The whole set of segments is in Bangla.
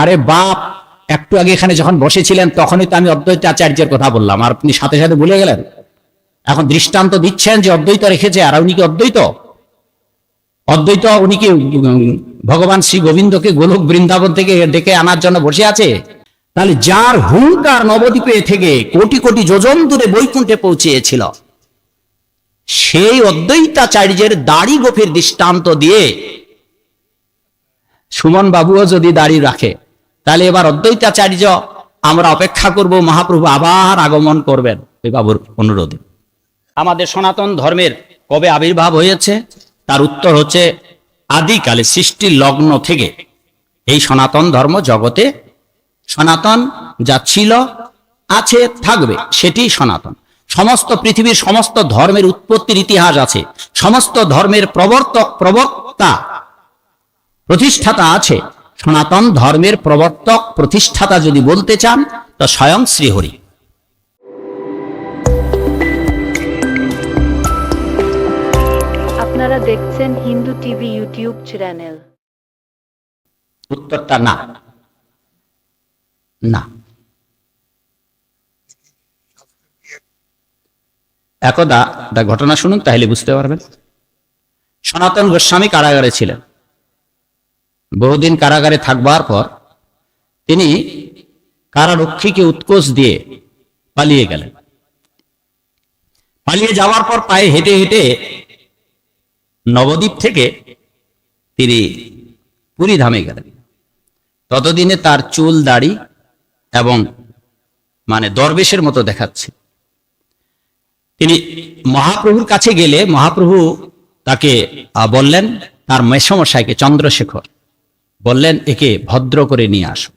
আরে বাপ, একটু আগে এখানে যখন বসেছিলেন, তখনই তো আমি অদ্বৈত আচার্যের কথা বললাম। আর আপনি সাথে সাথে ভুলে গেলেন? এখন দৃষ্টান্ত দিচ্ছেন যে অদ্বৈত রেখেছে, আর উনি কি অদ্বৈত? অদ্বৈত উনি কি ভগবান শ্রী গোবিন্দকে গোলক বৃন্দাবন থেকে ডেকে আনার জন্য বসে আছে? তাহলে যার হুঙ্কার নবদ্বীপে থেকে কোটি কোটি যোজন দূরে বৈকুণ্ঠে পৌঁছিয়েছিল সেই অদ্বৈতাচার্যের দাড়ি গোফের দৃষ্টান্ত দিয়ে সুমন বাবুও যদি দাড়ি রাখে তাহলে এবার অদ্বৈতাচার্য আমরা অপেক্ষা করব, মহাপ্রভু আবার আগমন করবেন। ওই বাবুর অনুরোধে। আমাদের সনাতন ধর্মের কবে আবির্ভাব হয়েছে, তার উত্তর হচ্ছে আদিকালে সৃষ্টির লগ্ন থেকে। এই সনাতন ধর্ম জগতে সনাতন যা ছিল, আছে, থাকবে, সেটি সনাতন। সমস্ত পৃথিবীর সমস্ত ধর্মের উৎপত্তির ইতিহাস আছে। সমস্ত ধর্মের প্রবর্তক প্রবক্তা, প্রতিষ্ঠাতা আছে। সনাতন ধর্মের প্রবর্তক প্রতিষ্ঠাতা যদি বলতে চান তো স্বয়ং শ্রীহরি। আপনারা দেখছেন হিন্দু টিভি ইউটিউব চ্যানেল। উত্তরটা না। না। একদা একটা ঘটনা শুনুন তাহলে বুঝতে পারবেন। সনাতন গোস্বামী কারাগারে ছিলেন। বহুদিন কারাগারে থাকবার পর তিনি কারারক্ষীকে উৎকোষ দিয়ে পালিয়ে গেলেন। পালিয়ে যাওয়ার পর পায়ে হেঁটে হেঁটে নবদ্বীপ থেকে তিনি পুরী ধামে গেলেন। ততদিনে তার চুল দাড়ি এবং মানে দরবেশের মতো দেখাচ্ছে। তিনি মহাপ্রভুর কাছে গেলে মহাপ্রভু তাকে বললেন, তার মেসমশাইকে চন্দ্রশেখর। বললেন, একে ভদ্র করে নিয়ে আসো।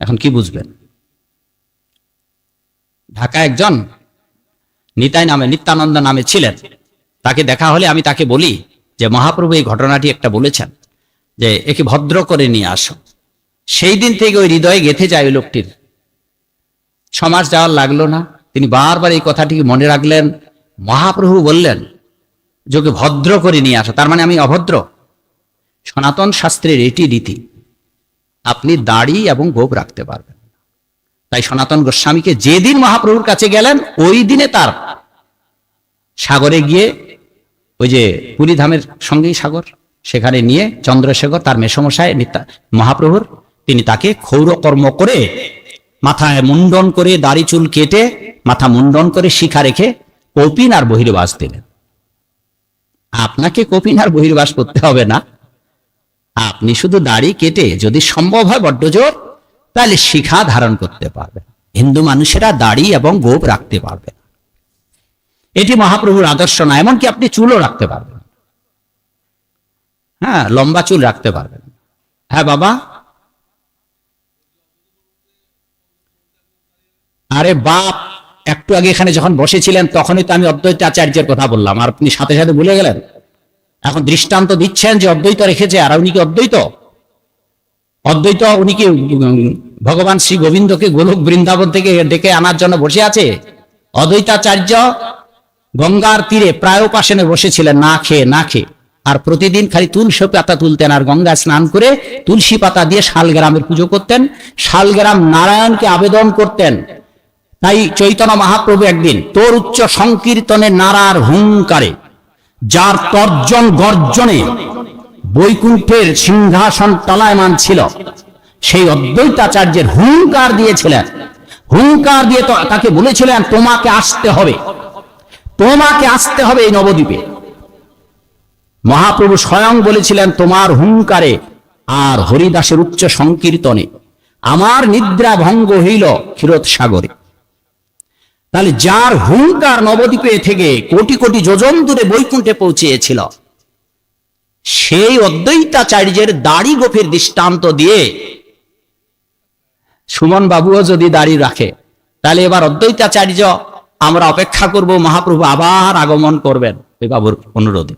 এখন কি বুঝবেন? ঢাকা একজন নিতাই নামে, নিত্যানন্দ নামে ছিলেন। তাকে দেখা হলে আমি তাকে বলি যে, মহাপ্রভু এই ঘটনাটি একটা বলেছেন যে, একে ভদ্র করে নিয়ে আসো। সেই দিন থেকে ওই হৃদয়ে গেথে যায় ওই লোকটির। সমাজ যাওয়ার লাগল না। তিনি বারবার এই কথাটিকে মনে রাখলেন। মহাপ্রভু বললেন যে, ওকে ভদ্র করে নিয়ে আসো। তার মানে আমি অভদ্র। সনাতন শাস্ত্রের এটি রীতি, আপনি দাড়ি এবং গোপ রাখতে পারবেন তাই সনাতন গোস্বামীকে যেদিন মহাপ্রভুর কাছে গেলেন, ওই দিনে তার সাগরে গিয়ে ওই যে পুরী ধামের সঙ্গেই সাগর, সেখানে নিয়ে চন্দ্রশেখর, তার মেসমশায় মহাপ্রভুর, তিনি তাকে ক্ষৌরকর্ম করে মাথায় মুন্ডন করে দাড়ি চুল কেটে, মাথা মুন্ডন করে শিখা রেখে কপিন আর বহির্বাস দিলেন। আপনাকে কপিন আর বহির্বাস করতে হবে না। আপনি শুধু দাড়ি কেটে যদি সম্ভব হয় বড্ড জোর, তাহলে শিখা ধারণ করতে পারবেন হিন্দু মানুষেরা দাড়ি এবং গোপ রাখতে পারবে এটি মহাপ্রভুর আদর্শ না, এমনকি আপনি চুলও রাখতে পারবেন হ্যাঁ লম্বা চুল রাখতে পারবেন হ্যাঁ বাবা? আরে বাপ, একটু আগে এখানে যখন বসেছিলেন, তখনই তো আমি অদ্বৈত আচার্যের কথা বললাম। আর আপনি সাথে সাথে ভুলে গেলেন? এখন দৃষ্টান্ত দিচ্ছেন যে অদ্বৈত রেখেছে আর উনি কি অদ্বৈত? অদ্বৈত উনি কি ভগবান শ্রী গোবিন্দকে গোলক বৃন্দাবন থেকে ডেকে আনার জন্য বসে আছে? অদ্বৈতাচার্য গঙ্গার তীরে প্রায় পাশনে বসেছিলেন, না খেয়ে না খেয়ে। আর প্রতিদিন খালি তুলসী পাতা তুলতেন আর গঙ্গা স্নান করে তুলসী পাতা দিয়ে শালগ্রামের পুজো করতেন। শালগ্রাম নারায়ণকে আবেদন করতেন। তাই চৈতন্য মহাপ্রভু একদিন তোর উচ্চ সংকীর্তনে নারার হুঙ্কারে যার তর্জন গর্জনে বৈকুণ্ঠের সিংহাসন তলায়মান ছিল। সেই অদ্বৈতাচার্যের হুঙ্কার দিয়েছিলেন। হুঙ্কার দিয়ে তাকে বলেছিলেন, তোমাকে আসতে হবে। তোমাকে আসতে হবে এই নবদ্বীপে। মহাপ্রভু স্বয়ং বলেছিলেন, তোমার হুঙ্কারে আর হরিদাসের উচ্চ সংকীর্তনে আমার নিদ্রা ভঙ্গ হইল ক্ষীরোদ সাগরে তাহলে যার হুঙ্কার নবদ্বীপে থেকে কোটি কোটি যোজন দূরে বৈকুণ্ঠে পৌঁছিয়েছিল, সেই অদ্বৈতাচার্যের দাড়ি গোফের দৃষ্টান্ত দিয়ে সুমন বাবুও যদি দাড়ি রাখে, তাহলে এবার অদ্বৈতাচার্য, আমরা অপেক্ষা করব মহাপ্রভু আবার আগমন করবেন। ওই বাবুর অনুরোধে।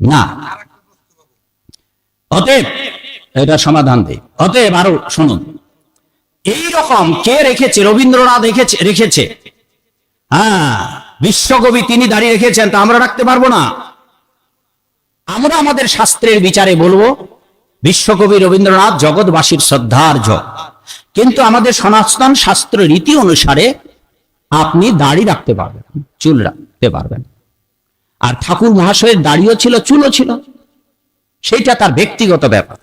না। অতএব, এটা সমাধান দেই অতএব আরও শুনুন। এই রকম কে রেখেছে? রবীন্দ্রনাথ রেখেছে রেখেছে। হ্যাঁ বিশ্বকবি তিনি দাঁড়িয়ে রেখেছেন, তা আমরা রাখতে পারব না। আমরা আমাদের শাস্ত্রের বিচারে বলব, বিশ্বকবি রবীন্দ্রনাথ জগৎবাসীর শ্রদ্ধার্য কিন্তু আমাদের সনাতন শাস্ত্র রীতি অনুসারে আপনি দাড়ি রাখতে পারবেন, চুল রাখতে পারবেন। আর ঠাকুর মহাশয়ের দাড়িও ছিল, চুলও ছিল। সেইটা তার ব্যক্তিগত ব্যাপার।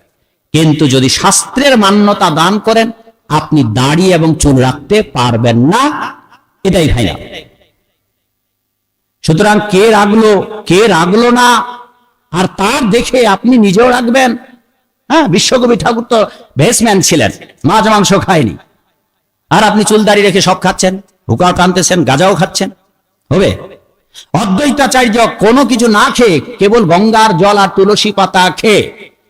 কিন্তু যদি শাস্ত্রের মান্যতা দান করেন আপনি দাড়ি এবং চুল রাখতে পারবেন না। এটাই ফাইনাল। সুতরাং কে রাখল কে রাখল না, আর তার দেখে আপনি নিজেও রাখবেন। হ্যাঁ বিশ্বকবি ঠাকুর তো ভেসম্যান ছিলেন, মাছ মাংস খায়নি। আর আপনি চুল দাড়ি রেখে সব খাচ্ছেন, হুকা টানতেছেন গাঁজাও খাচ্ছেন, হবে? অদ্বৈতাচার্য কোনো কিছু না খেয়ে কেবল গঙ্গার জল আর তুলসী পাতা খেয়ে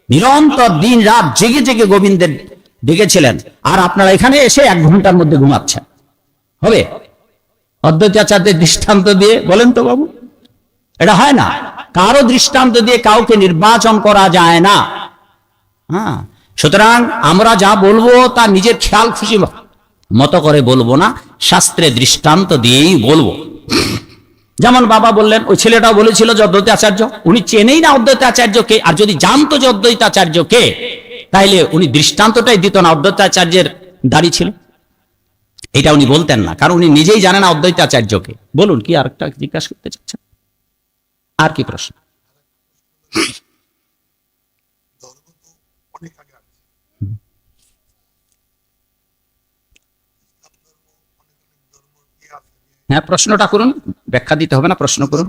নিরন্তর দিন রাত জেগে জেগে গোবিন্দের ডেকেছিলেন। আর আপনারা এখানে এসে এক ঘণ্টার মধ্যে ঘুমাচ্ছেন। হবে? অদ্বৈতাচার্যের দৃষ্টান্ত দিয়ে বলেন তো বাবু। এটা হয় না। কারও দৃষ্টান্ত দিয়ে কাউকে নির্বাচন করা যায় না। হ্যাঁ? সুতরাং আমরা যা বলব তা নিজের খেয়াল খুশি মতো করে বলব না, শাস্ত্রে দৃষ্টান্ত দিয়েই বলব। যেমন বাবা বললেন, ওই ছেলেটাও বলেছিল যে অদ্বৈত আচার্য উনি চেনেই না অদ্বৈত আচার্যকে আর যদি জানতো যে অদ্বৈত আচার্যকে তাইলে উনি দৃষ্টান্তটাই দিত না অদ্বৈত আচার্যের দাড়ি ছিল। এটা উনি বলতেন না, কারণ উনি নিজেই জানেন না অদ্বৈত আচার্যকে বলুন, কি আরেকটা জিজ্ঞাসা করতে চাচ্ছেন? আর কি প্রশ্ন? হ্যাঁ প্রশ্নটা করুন, ব্যাখ্যা দিতে হবে না, প্রশ্ন করুন?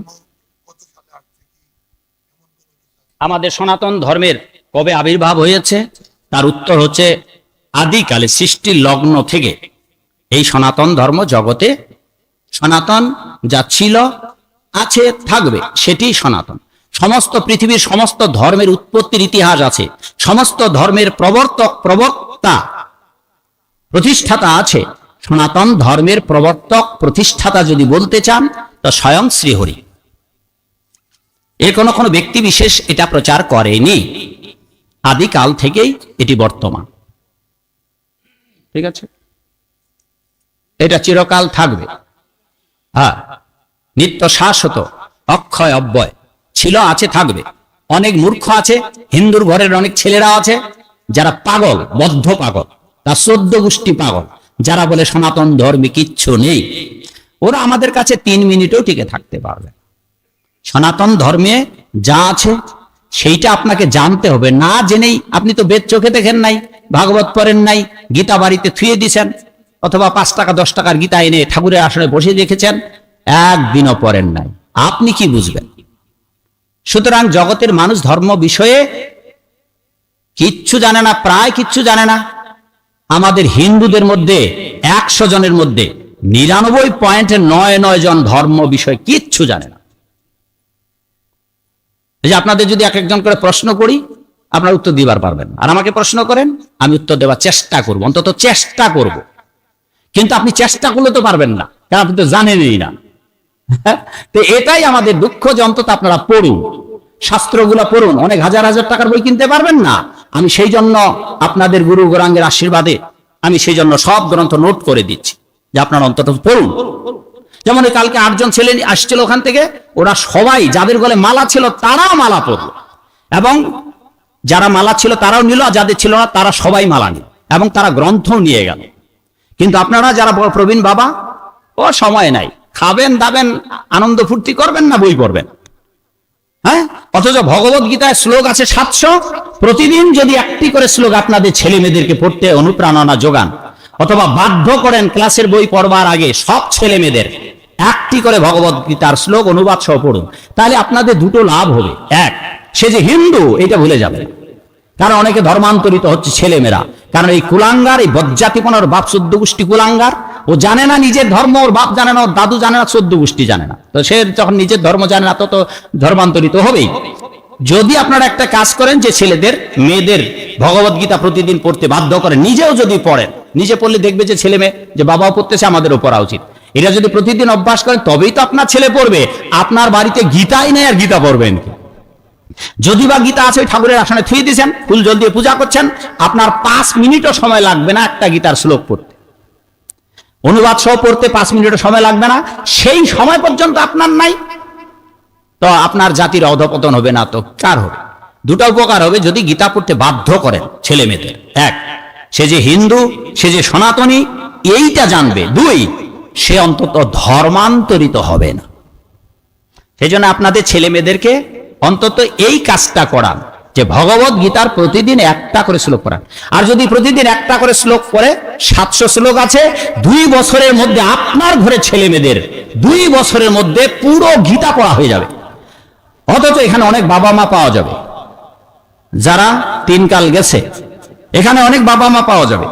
আমাদের সনাতন ধর্মের কবে আবির্ভাব হয়েছে? তার উত্তর হচ্ছে আদিকালে সৃষ্টির লগ্ন থেকে। এই সনাতন ধর্ম জগতে সনাতন যা ছিল, আছে, থাকবে, সেটি সনাতন। সমস্ত পৃথিবীর সমস্ত ধর্মের উৎপত্তির ইতিহাস আছে। সমস্ত ধর্মের প্রবর্তক প্রবক্তা প্রতিষ্ঠাতা আছে। সনাতন ধর্মের প্রবর্তক প্রতিষ্ঠাতা যদি বলতে চান, তো স্বয়ং শ্রীহরি। এর কোনো কোনো ব্যক্তি বিশেষ এটা প্রচার করেনি। আদিকাল থেকেই এটি বর্তমান। ঠিক আছে? এটা চিরকাল থাকবে। হ্যাঁ নিত্য শাশ্বত অক্ষয় অব্যয়, ছিল আছে, থাকবে। অনেক মূর্খ আছে, হিন্দুর ঘরের অনেক ছেলেরা আছে, যারা পাগল, বদ্ধ পাগল, তার চোদ্দ গোষ্ঠী পাগল, যারা বলে সনাতন ধর্মে কিচ্ছু নেই। ওরা আমাদের কাছে তিন মিনিটও টিকে থাকতে পারবে সনাতন ধর্মে যা আছে সেইটা আপনাকে জানতে হবে। না জেনেই আপনি তো বেদ চোখে দেখেন নাই, ভাগবত পড়েন নাই, গীতা বাড়িতে থুয়ে দিছেন, অথবা পাঁচ টাকা, দশ টাকার গীতা এনে ঠাকুরের আসনে বসে রেখেছেন, একদিনও পড়েন নাই। আপনি কি বুঝবেন? সুতরাং জগতের মানুষ ধর্ম বিষয়ে কিচ্ছু জানে না, প্রায় কিচ্ছু জানে না। আমাদের হিন্দুদের মধ্যে, একশো জনের মধ্যে, নিরানব্বই পয়েন্টে নয় নয় জন ধর্ম বিষয়ে কিচ্ছু জানে না। যে আপনাদের যদি এক একজন করে প্রশ্ন করি, আপনার উত্তর দিবার পারবেন আর আমাকে প্রশ্ন করেন, আমি উত্তর দেওয়ার চেষ্টা করব, অন্তত চেষ্টা করব। কিন্তু আপনি চেষ্টা করলে তো পারবেন না, কারণ আপনি তো জানেনই না। তো এটাই আমাদের দুঃখ যে অন্তত আপনারা পড়ুন। শাস্ত্রগুলো পড়ুন, অনেক হাজার হাজার টাকার বই কিনতে পারবেন না। আমি সেই জন্য আপনাদের গুরু গৌরাঙ্গের আশীর্বাদে আমি সেই জন্য সব গ্রন্থ নোট করে দিচ্ছি, যে আপনারা অন্তত পড়ুন। যেমন ওই কালকে আটজন ছেলে আসছিল ওখান থেকে, ওরা সবাই যাদের গলে মালা ছিল তারাও মালা পরল। এবং যারা মালা ছিল তারাও নিল, আর যাদের ছিল না তারা সবাই মালা নিল এবং তারা গ্রন্থও নিয়ে গেল। কিন্তু আপনারা যারা প্রবীণ বাবা, ও সময় নাই। খাবেন, দাবেন, আনন্দ ফুর্তি করবেন না বই পড়বেন? হ্যাঁ? অথচ ভগবত গীতায় শ্লোক আছে সাতশো, প্রতিদিন যদি একটি করে শ্লোক আপনাদের ছেলে মেয়েদেরকে পড়তে অনুপ্রেরণা যোগান, অথবা বাধ্য করেন ক্লাসের বই পড়বার আগে সব ছেলে মেয়েদের একটি করে ভগবত গীতার শ্লোক, অনুবাদ সহ পড়ুন। তাহলে আপনাদের দুটো লাভ হবে। এক, সে যে হিন্দু, এটা ভুলে যাবে কারণ অনেকে ধর্মান্তরিত হচ্ছে ছেলেমেয়েরা। কারণ এই কুলাঙ্গার, এই বজ্জাতিপনার বাপ চোদ্দ গোষ্ঠী কুলাঙ্গার। ও জানে না নিজের ধর্ম, ওর বাপ জানে না, ওর দাদু জানে না চোদ্দ গোষ্ঠী জানে না। তো সে যখন নিজের ধর্ম জানে না তো তো ধর্মান্তরিত হবেই। যদি আপনারা একটা কাজ করেন যে ছেলেদের, মেয়েদের ভগবত গীতা প্রতিদিন পড়তে বাধ্য করেন, নিজেও যদি পড়েন, নিজে পড়লে দেখবে যে ছেলে মেয়ে যে বাবাও পড়তেছে, আমাদেরও পড়া উচিত। এটা যদি প্রতিদিন অভ্যাস করেন তবেই তো আপনার ছেলে পড়বে। আপনার বাড়িতে গীতাই নেই আর গীতা পড়বেন যদি বা গীতা আছে ঠাকুরের আসনে থুয়ে দিয়েছেন ফুল জল দিয়ে পূজা করছেন, আপনার পাঁচ মিনিটও সময় লাগবে না একটা গীতার শ্লোক পড়তে। অনুবাদ সহ পড়তে পাঁচ মিনিটও সময় লাগবে না, সেই সময় পর্যন্ত আপনার নাই। তো আপনার জাতির অধপতন হবে না তো, কার হবে? দুটা উপকার হবে, যদি গীতা পড়তে বাধ্য করেন ছেলে মেয়েদের। এক, সে যে হিন্দু, সে যে সনাতনী, এইটা জানবে। দুই সে অন্তত ধর্মান্তরিত হবে না। সেই জন্য আপনাদের ছেলে মেয়েদেরকে অন্তত এই কাজটা করান, যে ভগবত গীতার প্রতিদিন একটা করে শ্লোক পড়ান। আর যদি প্রতিদিন একটা করে শ্লোক পড়ে, সাতশো শ্লোক আছে, দুই বছরের মধ্যে আপনার ঘরে ছেলে মেয়েদের দুই বছরের মধ্যে পুরো গীতা পড়া হয়ে যাবে। অথচ এখানে অনেক বাবা মা পাওয়া যাবে। যারা তিনকাল গেছে, এখানে অনেক বাবা মা পাওয়া যাবে।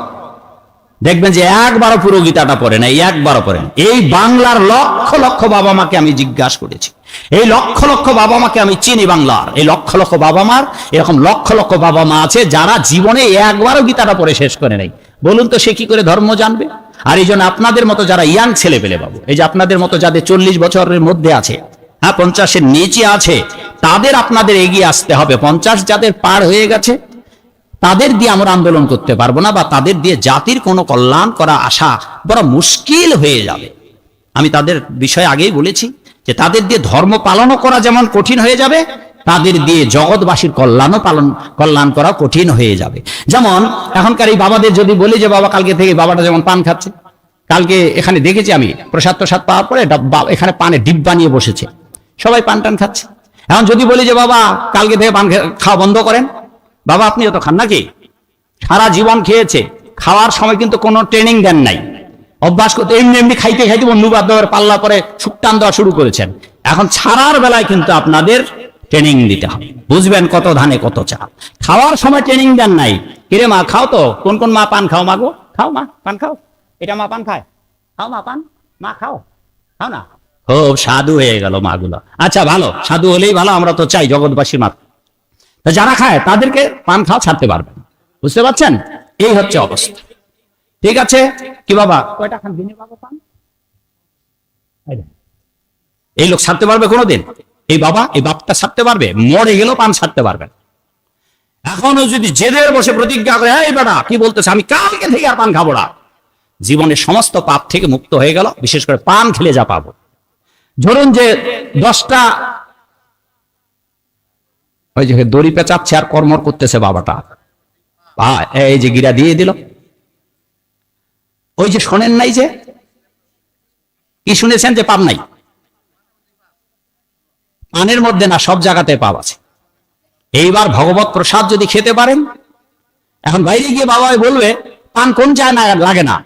দেখবেন যে একবারও পুরো গীতাটা পড়ে না একবারও পড়ে না এই বাংলার লক্ষ লক্ষ বাবা মাকে আমি জিজ্ঞাসা করেছি। এই লক্ষ লক্ষ বাবা মাকে আমি চিনি বাংলার। এই লক্ষ লক্ষ বাবা মার এরকম লক্ষ লক্ষ বাবা মা আছে যারা জীবনে একবারও গীতাটা পড়ে শেষ করে নেই। বলুন তো সে কি করে ধর্ম জানবে? আর এই জন্য আপনাদের মতো যারা ইয়াং ছেলে পেলে বাবু, এই যে আপনাদের মতো যাদের চল্লিশ বছরের মধ্যে আছে হ্যাঁ পঞ্চাশের নিচে আছে, তাদের আপনাদের এগিয়ে আসতে হবে। পঞ্চাশ যাদের পার হয়ে গেছে তাদের দিয়ে আমরা আন্দোলন করতে পারব না বা তাদের দিয়ে জাতির কোনো কল্যাণ করা আশা বড় মুশকিল হয়ে যাবে। আমি তাদের বিষয়ে আগেই বলেছি যে তাদের দিয়ে ধর্ম পালনও করা যেমন কঠিন হয়ে যাবে, তাদের দিয়ে জগৎবাসীর কল্যাণও পালন, কল্যাণ করা কঠিন হয়ে যাবে। যেমন এখনকার এই বাবাদের যদি বলি যে, বাবা, কালকে থেকে বাবাটা যেমন পান খাচ্ছে। কালকে এখানে দেখেছি আমি, প্রসাদ প্রসাদ পাওয়ার পরে এখানে পানে ডিব্বা নিয়ে বসেছে। সবাই পান টান খাচ্ছে। এখন যদি বলি যে, বাবা, কালকে থেকে পান খাওয়া বন্ধ করেন। বাবা আপনিও তো খান নাকি? সারা জীবন খেয়েছে, খাওয়ার সময় কিন্তু কোনো ট্রেনিং দেন নাই। অভ্যাস করতে এমনি এমনি খাইতে খাইতে বন্ধু বান্ধবের পাল্লা পরে সুকটান দেওয়া শুরু করেছেন। এখন ছাড়ার বেলায় কিন্তু আপনাদের ট্রেনিং দিতে হবে। বুঝবেন কত ধানে কত চাল। খাওয়ার সময় ট্রেনিং দেন নাই। কিরে মা, খাও তো। কোন কোন মা পান খাও মা গো? খাও মা, পান খাও। এটা মা পান খায়। খাও মা পান। মা, খাও। খাও না? খুব সাধু হয়ে গেল মাগুলো। আচ্ছা ভালো। সাধু হলেই ভালো, আমরা তো চাই জগৎবাসীর মা তা যারা খায় তাদেরকে পান খাওয়া ছাড়তে পারবে বুঝতে পারছেন? এই হচ্ছে অবস্থা। ঠিক আছে? কি বাবা? কয়টা খান? দিনে বাবা পান? এই লোক ছাড়তে পারবে কোনোদিন? এই বাবা এই বাপটা ছাড়তে পারবে? মরে গেলেও পান ছাড়তে পারবে এখনও যদি জেদের বসে প্রতিজ্ঞা করে এই বেটা কি বলতেছে? আমি কালকে থেকে আর পান খাব না। জীবনের সমস্ত পাপ থেকে মুক্ত হয়ে গেল। বিশেষ করে পান খেলে যা পাবো। ধরুন যে দশটা ওই যে দড়ি পেঁচাচ্ছে আর কর্মর করতেছে বাবাটা। এই যে গিরা দিয়ে দিল। ওই যে শোনেন নাই যে? কি শুনেছেন যে পাপ নাই? পানের মধ্যে না সব জায়গাতে পাপ আছে। এইবার ভগবত প্রসাদ যদি খেতে পারেন, এখন বাইরে গিয়ে বাবা বলবে, পান কোন যায় না, লাগে না।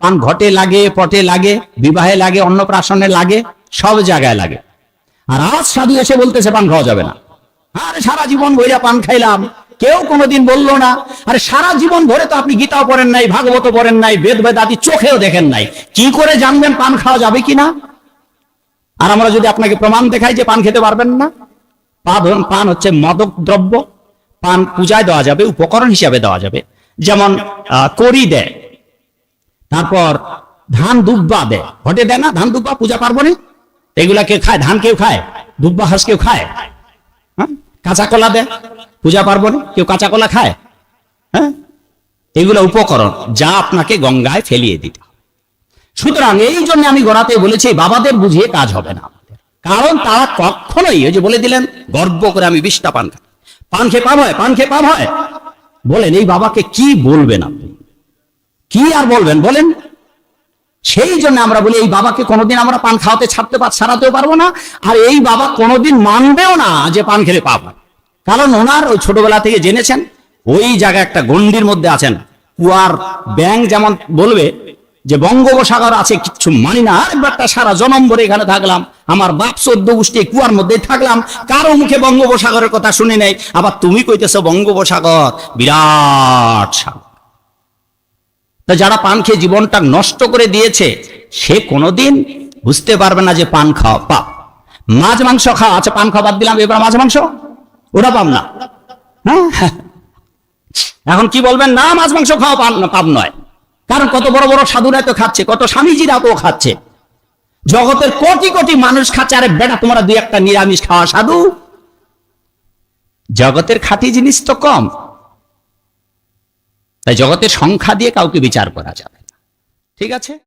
পান ঘটে লাগে, পটে লাগে, বিবাহে লাগে, অন্নপ্রাশনে লাগে, সব জায়গায় লাগে। আর আজ সাধু এসে বলতেছে, পান খাওয়া যাবে না। আরে সারা জীবন ভৈরা পান খাইলাম। কেউ কোনোদিন বলল না, আরে সারা জীবন ভরে তো আপনি গীতাও পড়েন নাই ভাগবত পড়েন নাই বেদ বেদাদি চোখেও দেখেন নাই। কি করে জানবেন পান খাওয়া যাবে কিনা? আর আমরা যদি আপনাকে প্রমাণ দেখাই যে পান খেতে পারবেন না? পান হচ্ছে মাদক দ্রব্য। পান পূজায় দেওয়া যাবে, উপকরণ হিসাবে দেওয়া যাবে। যেমন কড়ি দেয়, তারপর ধান দুব্বা দেয়। ঘটে দেয় না, ধান দুব্বা, পূজা পার্বণে? এগুলা কেউ খায়? ধান কেউ খায়? দুব্বা, হাঁস কেউ খায়? হ্যাঁ? কাঁচা কলা দেয় পূজা পার্বণে কেউ কাঁচা কলা খায়? হ্যাঁ? এগুলো উপকরণ যা আপনাকে গঙ্গায় ফেলিয়ে দিতে। সুতরাং এই জন্য আমি গোড়াতে বলেছি, বাবাদের বুঝিয়ে কাজ হবে না। কারণ তারা কখনোই ওই যে বলে দিলেন, গর্ব করে আমি বিশটা পান খাই। পান খেয়ে পাপ হয়, পান খেয়ে পাপ হয়। বলেন, এই বাবাকে কি বলবেন আপনি? কি আর বলবেন? বলেন। সেই জন্য আমরা বলি, এই বাবাকে কোনোদিন আমরা পান খাওয়াতে, ছাড়তে পার ছাড়াতেও পারব না। আর এই বাবা কোনোদিন মানবেও না যে পান খেলে পাপ কারণ ওনার ওই ছোটবেলা থেকে জেনেছেন, ওই জায়গায় একটা গন্ডির মধ্যে আছেন। কুয়ার ব্যাং যেমন বলবে যে বঙ্গোপসাগর আছে, কিচ্ছু মানি না। আর একটা সারা জনম ভরে এখানে থাকলাম। আমার বাপ চোদ্দ গোষ্ঠী কুয়ার মধ্যে থাকলাম। কারও মুখে বঙ্গোপসাগরের কথা শুনে নেই। আবার তুমি কইতেছো বঙ্গোপসাগর বিরাট সাগর। তা যারা পান খেয়ে জীবনটা নষ্ট করে দিয়েছে, সে কোনোদিন বুঝতে পারবে না যে পান খাওয়া পাপ। মাছ, মাংস খাওয়া আচ্ছা পান খাওয়া বাদ দিলাম, এবার মাছ, মাংস? ওটা পাপ না। হ্যাঁ? এখন কি বলবেন? না, মাছ, মাংস খাওয়া পাপ না- পাপ নয়। কারণ কত বড় বড় সাধুরা তো খাচ্ছে, কত স্বামীজিরা তো খাচ্ছে। জগতের কোটি কোটি মানুষ খাচ্ছে, আরে বেটা, তোমরা দুই একটা নিরামিষ খাওয়া সাধু। জগতের খাঁটি জিনিস তো কম। তাই জগতের সংখ্যা দিয়ে কাউকে বিচার করা যাবে না। ঠিক আছে?